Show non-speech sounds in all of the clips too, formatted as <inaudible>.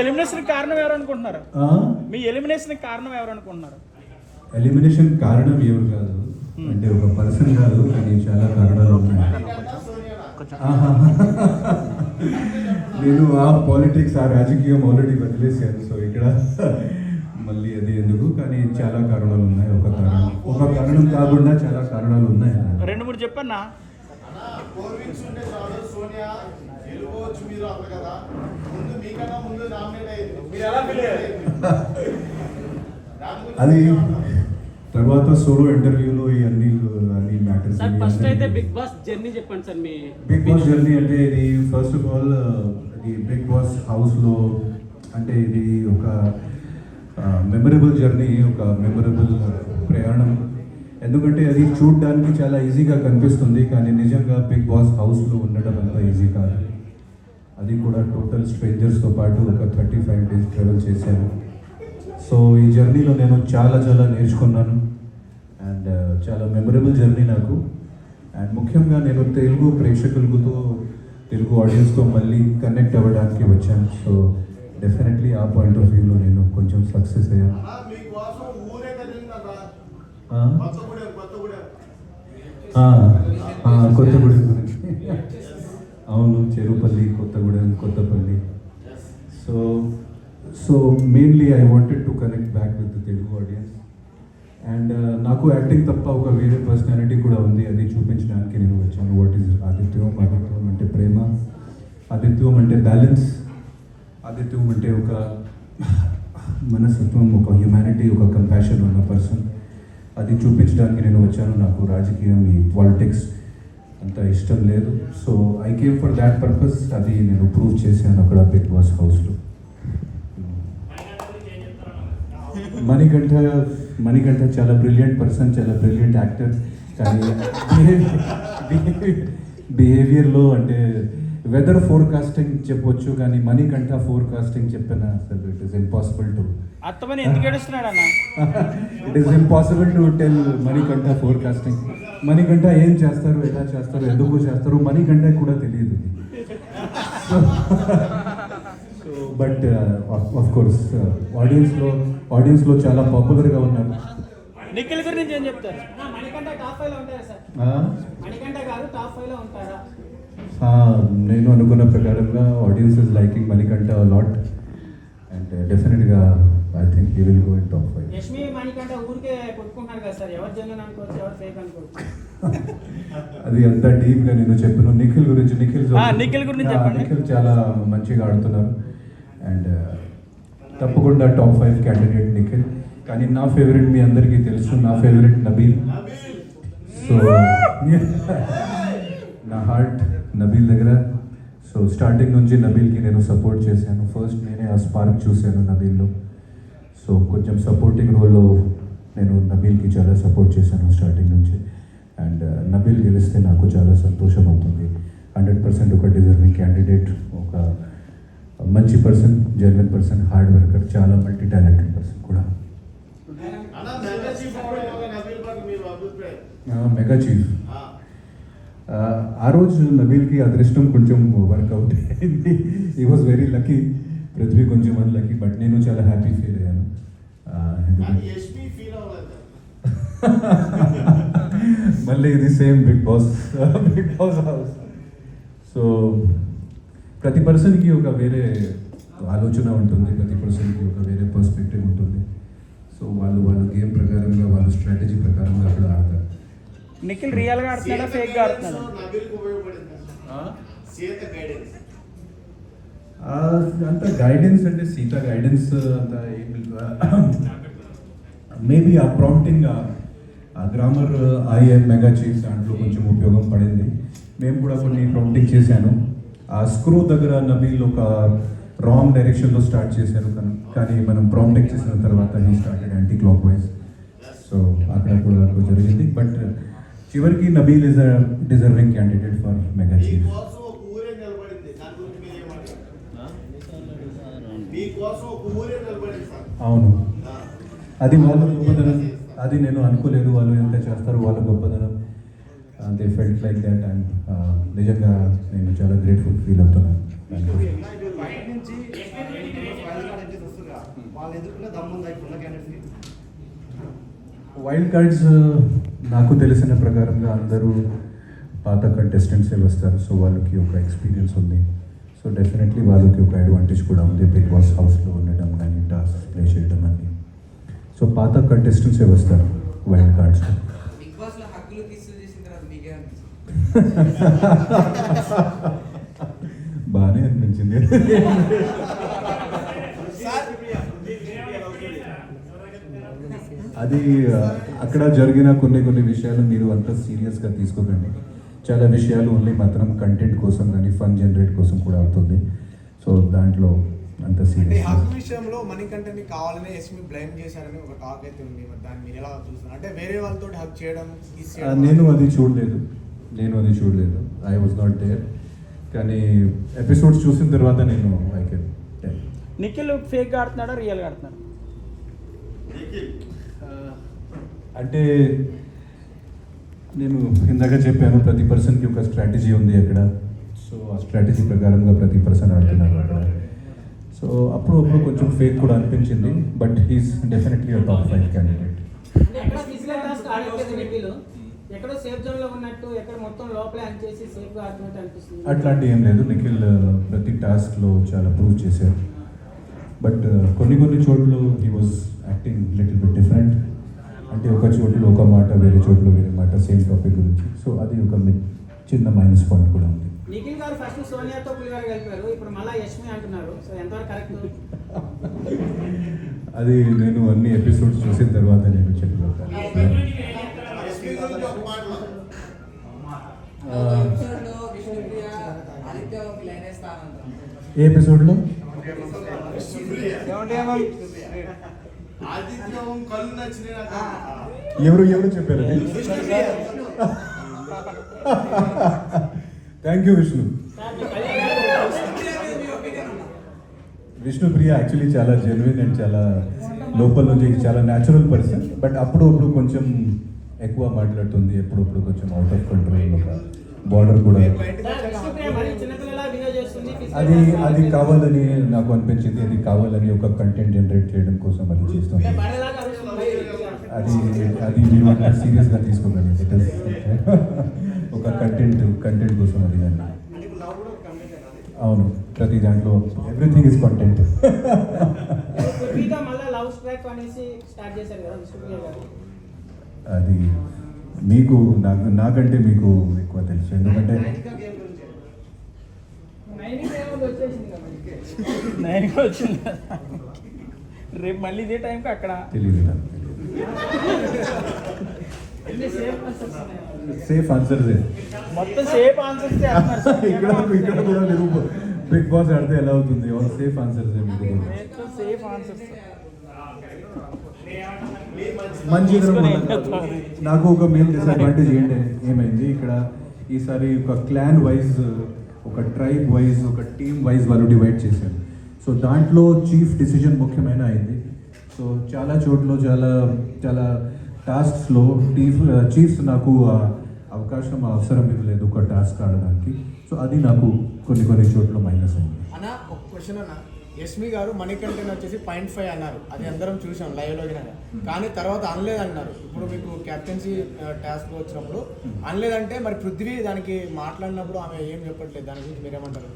Elimination కారణం ఎవరు అనుకుంటున్నారు? మీ ఎలిమినేషన్ కారణం ఎవరు అనుకుంటున్నారు? ఎలిమినేషన్ కారణం ఎవరు కాదు? అంటే ఒక పర్సన్ కాదు కానీ చాలా కారణాలు ఉన్నాయి. నేను ఆ పాలిటిక్స్ ఆ రాజకీయం ఆల్రెడీ వదిలేశాను. సో ఇక్కడ మళ్ళీ అది ఎందుకు? కానీ చాలా కారణాలు ఉన్నాయి. ఒక కారణం. ఒక కారణం కాకుండా చాలా కారణాలు ఉన్నాయి. రెండు మూడు చెప్పన్నా? వెళ్ళిపోవచ్చు మీరు అప్పుడు కదా. ముందు మీకన్నా ముందు నామినేట్ అయింది మీరు ఎలా ఫీల్ అది తర్వాత సోలో ఇంటర్వ్యూలో ఈ అన్ని అన్ని మ్యాటర్స్ సార్ ఫస్ట్ అయితే బిగ్ బాస్ జర్నీ చెప్పండి సార్ మీ బిగ్ బాస్ జర్నీ అంటే ఇది ఫస్ట్ ఆఫ్ ఆల్ ఇది బిగ్ బాస్ హౌస్లో అంటే ఇది ఒక మెమరబుల్ జర్నీ ఒక మెమరబుల్ ప్రయాణం. ఎందుకంటే అది చూడడానికి చాలా ఈజీగా కనిపిస్తుంది కానీ నిజంగా బిగ్ బాస్ హౌస్లో ఉండడం అంత ఈజీ కాదు. అది కూడా టోటల్ స్ట్రేంజర్స్తో పాటు ఒక థర్టీ ఫైవ్ డేస్ ట్రావెల్ చేశాను. సో ఈ జర్నీలో నేను చాలా చాలా నేర్చుకున్నాను. అండ్ చాలా మెమరబుల్ జర్నీ నాకు. అండ్ ముఖ్యంగా నేను తెలుగు ప్రేక్షకులతో తెలుగు ఆడియన్స్తో మళ్ళీ కనెక్ట్ అవ్వడానికి వచ్చాను. సో డెఫినెట్లీ ఆ పాయింట్ ఆఫ్ వ్యూలో నేను కొంచెం సక్సెస్ అయ్యాను? కొత్తగూడెం కొత్తగూడెం ఆ, ఆ, కొత్తగూడెం గురించి అవును Cherupalli Kothagudem Kothapalli. So so mainly I wanted to connect back with Telugu audience and నాకు యాక్టింగ్ తప్ప ఒక వేరే పర్సనాలిటీ కూడా ఉంది. అది చూపించడానికి నేను వచ్చాను. వాట్ ఈస్ ఆదిత్యం ఆదిత్యం అంటే ప్రేమ. ఆదిత్యం అంటే బ్యాలెన్స్ ఆదిత్యం అంటే ఒక మనస్తత్వం ఒక హ్యుమానిటీ ఒక కంపాషన్ ఉన్న పర్సన్ అది చూపించడానికి నేను వచ్చాను. నాకు రాజకీయం ఈ పాలిటిక్స్ అంత ఇష్టం లేదు. So I came for that purpose అది నేను ప్రూవ్ చేశాను అక్కడ బిగ్ బాస్ హౌస్లో మణికంఠ మణికంఠ చాలా బ్రిలియంట్ పర్సన్ చాలా బ్రిలియంట్ యాక్టర్ కానీ <laughs> బిహేవియర్లో అంటే వెదర్ ఫోర్కాస్టింగ్ చెప్పొచ్చు కానీ మణికంఠ ఫోర్కాస్టింగ్ చెప్పిన? అసలు ఇట్ ఈస్ ఇంపాసిబుల్ టు అత్తమని ఎందుకు ఏడుస్తున్నాడు అన్న? It is impossible to tell Manikanta forecasting Manikanta ఏం చేస్తారు ఎలా చేస్తారు ఎందుకు చేస్తారు మణికంఠ కూడా తెలియదు. సో బట్ ఆఫ్ కోర్స్ ఆడియన్స్లో ఆడియన్స్లో చాలా పాపులర్గా ఉన్నారు. నిఖిల్ గురించి ఏం చెప్తారు? మణికంఠ టాప్ ఫైవ్లో ఉంటారా సార్ ఆ, మణికంఠ గారు టాప్ ఫైవ్లో ఉంటారా? ఆ, నేను అనుకున్న ప్రకారంగా audience is liking Manikanta lot and డెఫినెట్గా I think you will go in top five Yashmi Manikanta ఊరికే కొట్టుకుంటున్నారు కదా సార్. ఎవరు అనుకోవచ్చు ఎవరు ఫేక్ అనుకోవచ్చు? <laughs> అది అంత డీప్గా నేను చెప్పను. నిఖిల్ గురించి నిఖిల్ ఆ, నిఖిల్ గురించి చెప్పండి. నిఖిల్ చాలా మంచిగా ఆడుతున్నారు. అండ్ తప్పకుండా టాప్ ఫైవ్ క్యాండిడేట్ నిఖిల్. కానీ నా ఫేవరెట్ మీ అందరికీ తెలుసు. నా ఫేవరెట్ నబీల్. సో <laughs> నా హార్ట్ నబీల్ దగ్గర. సో స్టార్టింగ్ నుంచి నబీల్కి నేను సపోర్ట్ చేశాను. ఫస్ట్ నేనే ఆ స్పార్క్ చూశాను నబీల్లో. సో కొంచెం సపోర్టింగ్ రోల్లో నేను నబీల్కి చాలా సపోర్ట్ చేశాను స్టార్టింగ్ నుంచి. అండ్ నబీల్ గెలిస్తే నాకు చాలా సంతోషం అవుతుంది. హండ్రెడ్ పర్సెంట్ ఒక డిజర్వింగ్ క్యాండిడేట్ ఒక మంచి person genuine person hard worker చాలా మల్టీ టాలెంటెడ్ పర్సన్ కూడా మెగా చీఫ్ అవడం నబీల్ బాగ్ మీరు అభిప్రాయం మెగా చీఫ్ ఆ, రోజు నబీల్కి అదృష్టం కొంచెం వర్కౌట్ అయింది. ఈ వాజ్ వెరీ లక్కీ పృథ్వీ కొంచెం అన్లక్కీ బట్ నేను చాలా హ్యాపీ ఫీల్ అయ్యాను. <laughs> మళ్ళీ ఇది same Big Boss Big Boss house so ప్రతి పర్సన్కి ఒక వేరే ఆలోచన ఉంటుంది ప్రతి పర్సన్కి ఒక వేరే పర్స్పెక్టివ్ ఉంటుంది. సో వాళ్ళు వాళ్ళ గేమ్ ప్రకారంగా వాళ్ళ స్ట్రాటజీ ప్రకారంగా అక్కడ ఆడతారు. నిఖిల్ రియల్గా ఆడుతున్నాడా ఫేక్గా గైడెన్స్ ఆడుతున్నాడా? నబీల్కి ఉపయోగపడింది? సీత గైడెన్స్ ఆ, అంత గైడెన్స్ అంటే సీత గైడెన్స్ అంత ఏమి మేబీ ఆ ప్రాంప్టింగ్ ఆ గ్రామర్ ఐఎం మెగా చీఫ్ దాంట్లో కొంచెం ఉపయోగం పడింది. మేము కూడా కొన్ని ప్రాంప్టింగ్ చేశాను. ఆ స్క్రూ దగ్గర నబీల్ ఒక రాంగ్ డైరెక్షన్లో స్టార్ట్ చేశాను. కానీ- కానీ మనం ప్రాంప్టింగ్ చేసిన తర్వాత he started anticlockwise so అక్కడ కూడా నాకు జరిగింది. బట్ చివరికి Nabeel is deserving candidate for mega chief. అవును. అది వాళ్ళ గొప్పదనం అది నేను అనుకోలేదు. వాళ్ళు ఎంత చేస్తారు వాళ్ళ గొప్పదనం they felt like that and నిజంగా నేను చాలా గ్రేట్ఫుల్ ఫీల్ అవుతున్నాను. వైల్డ్ కార్డ్స్ నాకు తెలిసిన ప్రకారంగా అందరూ పాత కంటెస్టెంట్సే వస్తారు. సో వాళ్ళకి ఒక ఎక్స్పీరియన్స్ ఉంది. సో డెఫినెట్లీ వాళ్ళకి ఒక అడ్వాంటేజ్ కూడా ఉంది. బిగ్ బాస్ హౌస్లో ఉండడం కానీ టాస్క్ ప్లే చేయడం అని సో పాత కంటెస్టెంట్సే వస్తారు వైల్డ్ కార్డ్స్ బాగానే అనిపించింది. అది అక్కడ జరిగిన కొన్ని కొన్ని విషయాలు మీరు అంత సీరియస్గా తీసుకోకండి. చాలా విషయాలు ఓన్లీ మాత్రం కంటెంట్ కోసం కానీ ఫన్ జనరేట్ కోసం కూడా అవుతుంది. సో దాంట్లో అంత సీరియస్ హక్ విషయంలో మనకంటే కావాలనే ఎస్మి బ్లైమ్ చేశారని ఒక టాక్ అయితే ఉంది. మరి దాన్ని మీరు ఎలా చూస్తున్నారు? అంటే వేరే వాళ్ళతో హక్ చేయడం నేను అది చూడలేదు. నేను అది చూడలేదు. ఐ వాజ్ నాట్ దేర్ కానీ ఎపిసోడ్స్ చూసిన తర్వాత నేను ఐ కెన్ నిఖిల్ ఫేక్గా ఆడుతున్నాడా? రియల్గా ఆడుతున్నాడు? నిఖిల్ అంటే నేను ఇందాక చెప్పాను ప్రతి పర్సన్కి ఒక స్ట్రాటజీ ఉంది అక్కడ. సో ఆ స్ట్రాటజీ ప్రకారంగా ప్రతి పర్సన్ ఆడుతున్నారు అక్కడ. సో అప్పుడు అప్పుడు కొంచెం ఫేక్ కూడా అనిపించింది but he's definitely a top five candidate అట్లాంటి ఏం లేదు. నిఖిల్ ప్రతి టాస్క్లో చాలా ప్రూవ్ చేశారు బట్ కొన్ని కొన్ని చోట్ల he was acting little bit different అంటే ఒక చోట్ల ఒక మాట వేరే చోట్ల వేరే మాట సేమ్ టాపిక్ గురించి. సో అది ఒక చిన్న మైనస్ పాయింట్ కూడా ఉంది. నిఖిల్ గారు ఫస్ట్ సోనియాతో పులిగారు కలిపారు ఇప్పుడు మళ్ళీ యష్మి అంటున్నారు. సో ఎంతవరకు కరెక్ట్ <laughs> అది నేను అన్ని ఎపిసోడ్స్ చూసిన తర్వాత నేను చెప్పగలుగుతాను. ఏ ఎపిసోడ్లో ఎవరు ఎవరు చెప్పారు? Thank you Vishnu Vishnupriya actually చాలా జెన్యున్ అండ్ చాలా లోపల నుంచి చాలా న్యాచురల్ పర్సన్ బట్ అప్పుడు అప్పుడు కొంచెం ఎక్కువ మాట్లాడుతుంది ఎప్పుడప్పుడు కొంచెం అవుట్ ఆఫ్ కంట్రోల్ బార్డర్ కూడా. అది అది కావాలని నాకు అనిపించింది. అది కావాలని ఒక కంటెంట్ జనరేట్ చేయడం కోసం అది చేస్తుంది. అది అది మీరు సీరియస్గా తీసుకోకండి. <laughs> ఒక కంటెంట్ కంటెంట్ కోసం అది దాన్ని అవును ప్రతి దాంట్లో ఎవ్రీథింగ్ ఇస్ కంటెంట్ అది మీకు నాకు నాకంటే మీకు ఎక్కువ తెలుసు. ఎందుకంటే నైనికా గేమ్ గురించి నైన్కి ఏమో వచ్చేసింది కదా నైన్ వచ్చింది రేపు మళ్ళీ ఇదే టైంకి అక్కడ. తెలియదు సేఫ్ మెసేజ్ ఉన్నాయి? సేఫ్ ఆన్సర్ మొత్తం సేఫ్ ఆన్సర్స్. <laughs> ఇక్కడ ఇక్కడ కూడా మీరు బిగ్ బాస్ ఆడితే ఎలా అవుతుంది? సేఫ్ ఆన్సర్స్ సేఫ్ ఆన్సర్స్ మంచి? నాకు ఒక మెయిన్ డిసడ్వాంటేజ్ ఏంటి? ఏమైంది? ఇక్కడ ఈసారి ఒక క్లాన్ వైజ్ ఒక ట్రైబ్ వైజ్ ఒక టీమ్ వైజ్ వాళ్ళు డివైడ్ చేశారు. సో దాంట్లో చీఫ్ డిసిజన్ ముఖ్యమైన అయింది. సో చాలా చోట్ల చాలా చాలా టాస్క్స్లో చీఫ్ చీఫ్స్ నాకు ఆ అవకాశం అవసరం ఇవ్వలేదు ఒక టాస్క్ ఆడడానికి. సో అది నాకు కొన్ని కొన్ని చోట్ల మైనస్ అయింది. అన్న ఒక క్వశ్చన్ అన్న. యస్మి గారు మణికంఠన్ వచ్చేసి పాయింట్ ఫైవ్ అన్నారు. అది అందరం చూసాం లైవ్లో గినక. కానీ తర్వాత అనలేదు అన్నారు. ఇప్పుడు మీకు కెప్టెన్సీ టాస్క్ వచ్చినప్పుడు అనలేదంటే మరి పృథ్వీ దానికి మాట్లాడినప్పుడు ఆమె ఏం చెప్పట్లేదు? దాని గురించి మీరేమంటారు?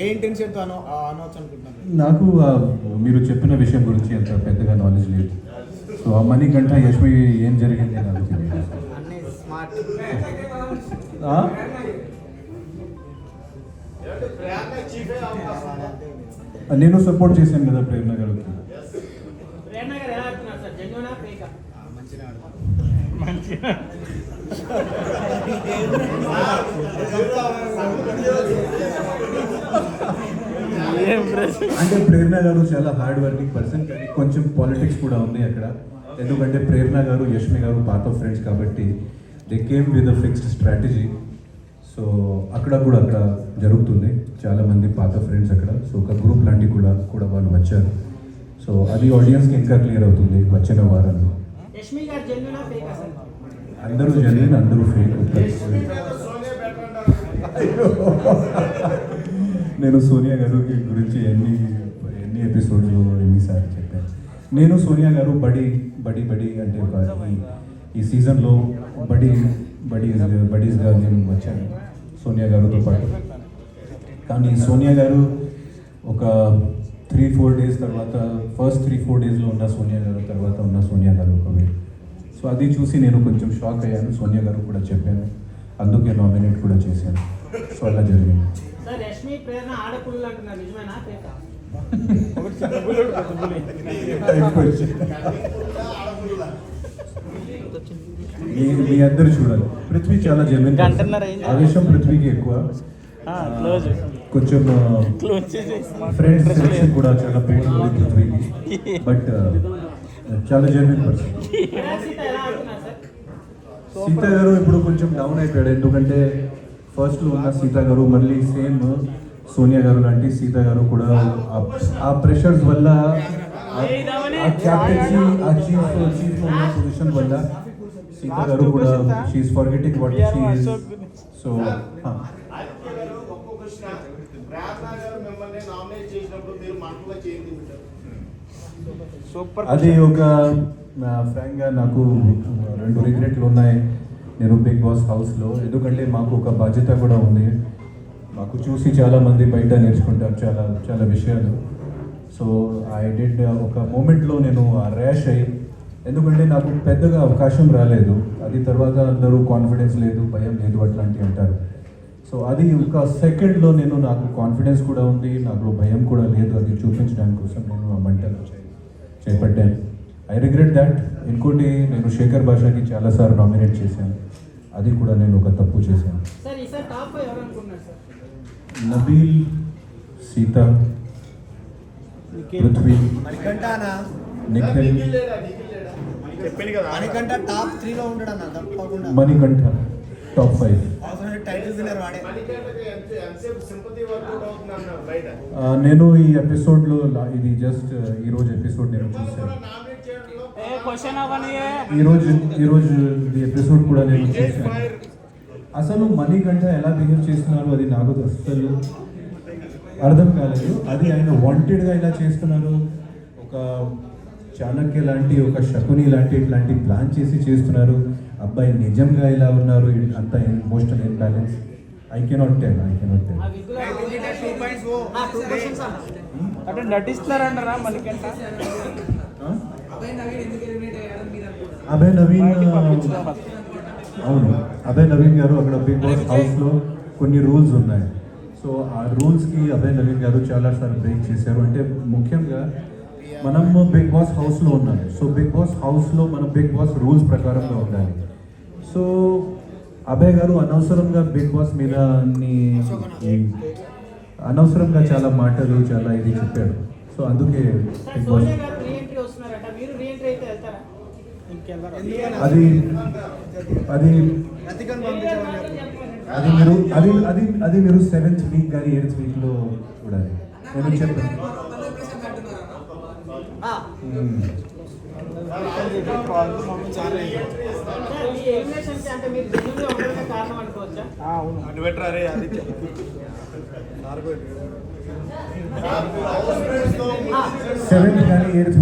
ఏ ఇంటెన్షన్తో అన అనవచ్చు అనుకుంటున్నారు? నాకు మీరు చెప్పిన విషయం గురించి అంత పెద్దగా నాలెడ్జ్ లేదు. సో ఆ మనీ కంటే యశ్మి ఏం జరిగింది నాకు తెలియదు. స్మార్ట్ నేను సపోర్ట్ చేశాను కదా ప్రేరణ గారు అంటే ప్రేరణ గారు చాలా హార్డ్ వర్కింగ్ పర్సన్ కానీ కొంచెం పాలిటిక్స్ కూడా ఉంది అక్కడ. ఎందుకంటే ప్రేరణ గారు యష్మి గారు పాత ఫ్రెండ్స్ కాబట్టి they came with fixed strategy so అక్కడ కూడా అక్కడ జరుగుతుంది చాలా మంది పాత ఫ్రెండ్స్ అక్కడ. సో ఒక గ్రూప్ లాంటి కూడా కూడా వాళ్ళు వచ్చారు. సో అది ఆడియన్స్కి ఇంకా క్లియర్ అవుతుంది వచ్చిన వారంలో అందరూ జెన్యున్ అందరూ ఫేక్ నేను సోనియా గారు గురించి ఎన్ని ఎన్ని ఎపిసోడ్లు ఎన్నిసార్లు నేను సోనియా గారు బడి బడి బడి అంటే ఒక ఈ- సీజన్లో బడి బడి బడీస్గా నేను వచ్చాను సోనియా గారితో పాటు. కానీ సోనియా గారు ఒక త్రీ ఫోర్ డేస్ తర్వాత ఫస్ట్ త్రీ ఫోర్ డేస్లో ఉన్న సోనియా గారు తర్వాత ఉన్న సోనియా గారు ఒక వేరు సో అది చూసి నేను కొంచెం షాక్ అయ్యాను. సోనియా గారు కూడా చెప్పాను అందుకే నామినేట్ కూడా చేశాను సో అలా జరిగింది. సార్ యష్మి ప్రేరణ ఆడపుల్లు అంటున్నారు నిజమేనా ఫేకా ఒకటి చిన్న పుల్లుడు, పెద్ద పులి. మీ మీ అందరు చూడాలి. పృథ్వీ చాలా జెన్యున్ గంటన్నర అయింది. ఆవేశం పృథ్వీకి ఎక్కువ. ఆ, క్లోజ్ కొంచెం క్లోజ్ చేసి ఫ్రెండ్స్ సెలెక్షన్ కూడా చాలా బెటర్ ఉంది పృథ్వీకి. బట్ చాలా జెన్యున్ పర్సన్ సీత ఎలా ఆడుతున్నారు సార్ సీత గారు ఇప్పుడు కొంచెం డౌన్ అయిపోయాడు. ఎందుకంటే ఫస్ట్లో ఉన్న సీత గారు మళ్ళీ సేమ్ సోనియా గారు లాంటి సీత గారు కూడా ఆ- ఆ ప్రెషర్స్ వల్ల ఆ క్యాప్టెన్సీ ఆ చీఫ్ చీఫ్ ఉన్న పొజిషన్ వల్ల సీత గారు కూడా she is forgetting what she is so అది ఒక ఫ్రాంక్గా నాకు రెండు రిగ్రెట్లు ఉన్నాయి. నేను బిగ్ బాస్ హౌస్లో ఎందుకంటే మాకు ఒక బాధ్యత కూడా ఉంది. మాకు చూసి చాలా మంది బయట నేర్చుకుంటారు చాలా చాలా విషయాలు. సో ఐ డిడ్ ఒక మూమెంట్లో నేను ర్యాష్ అయ్యి ఎందుకంటే నాకు పెద్దగా అవకాశం రాలేదు. అది తర్వాత అందరూ కాన్ఫిడెన్స్ లేదు భయం లేదు అట్లాంటివి అంటారు. సో అది ఒక సెకండ్లో నేను నాకు కాన్ఫిడెన్స్ కూడా ఉంది నాకు భయం కూడా లేదు. అది చూపించడానికి కోసం నేను ఆ మంటలు చే- చేపట్టాను. ఐ రిగ్రెట్ దాట్ ఇంకోటి నేను శేఖర్ భాషకి చాలాసార్లు నామినేట్ చేశాను. అది కూడా నేను ఒక తప్పు చేశాను. సార్ ఈసారి టాప్ ఫైవ్ ఎవరు అనుకున్నారు సార్? నబీల్ సీత పృథ్వీ నిఖిల్ నిఖిల్ లేడా నిఖిల్ లేడా చెప్పింది కదా. మణికంఠ టాప్ త్రీలో ఉంటాడు అన్న తప్పకుండా. Manikanta top five. నేను ఈ ఎపిసోడ్లో లా- ఇది జస్ట్ ఈ రోజు ఎపిసోడ్ నేను అవని ఈ రోజు ఈ రోజు ఈ ఎపిసోడ్ కూడా నేను చూశాను. అసలు మణికంఠ ఎలా బిహేవ్ చేస్తున్నారు అది నాకు అసలు అర్థం కాలేదు. అది ఆయన వాంటెడ్గా ఇలా చేస్తున్నారు? ఒక చాణక్య లాంటి ఒక శకుని లాంటి ఇట్లాంటి ప్లాన్ చేసి చేస్తున్నారు. అబ్బాయి నిజంగా ఇలా ఉన్నారు అంత emotional imbalance I cannot tell I cannot tell అంటే నటిస్తున్నారంటారా మనకంట అభయ్ నవీన్. అవును. అభయ్ నవీన్ గారు అక్కడ బిగ్ బాస్ హౌస్లో కొన్ని రూల్స్ ఉన్నాయి. సో ఆ రూల్స్కి అభయ్ నవీన్ గారు చాలాసార్లు బ్రేక్ చేశారు. అంటే ముఖ్యంగా మనం బిగ్ బాస్ హౌస్లో ఉన్నాం. సో బిగ్ బాస్ హౌస్లో మనం బిగ్ బాస్ రూల్స్ ప్రకారంగా ఉండాలి. సో అభయ్ గారు అనవసరంగా బిగ్ బాస్ మీద అనవసరంగా చాలా మాటలు చాలా ఇది చెప్పాడు. సో అందుకే బిగ్ బాస్ అది అది అది మీరు అది అది అది మీరు సెవెంత్ వీక్ కానీ ఎయిత్ వీక్లో చూడాలి. నేను చెప్పాను. అటు పెట్టరా రే అది సెవెంత్ కానీ ఎయిత్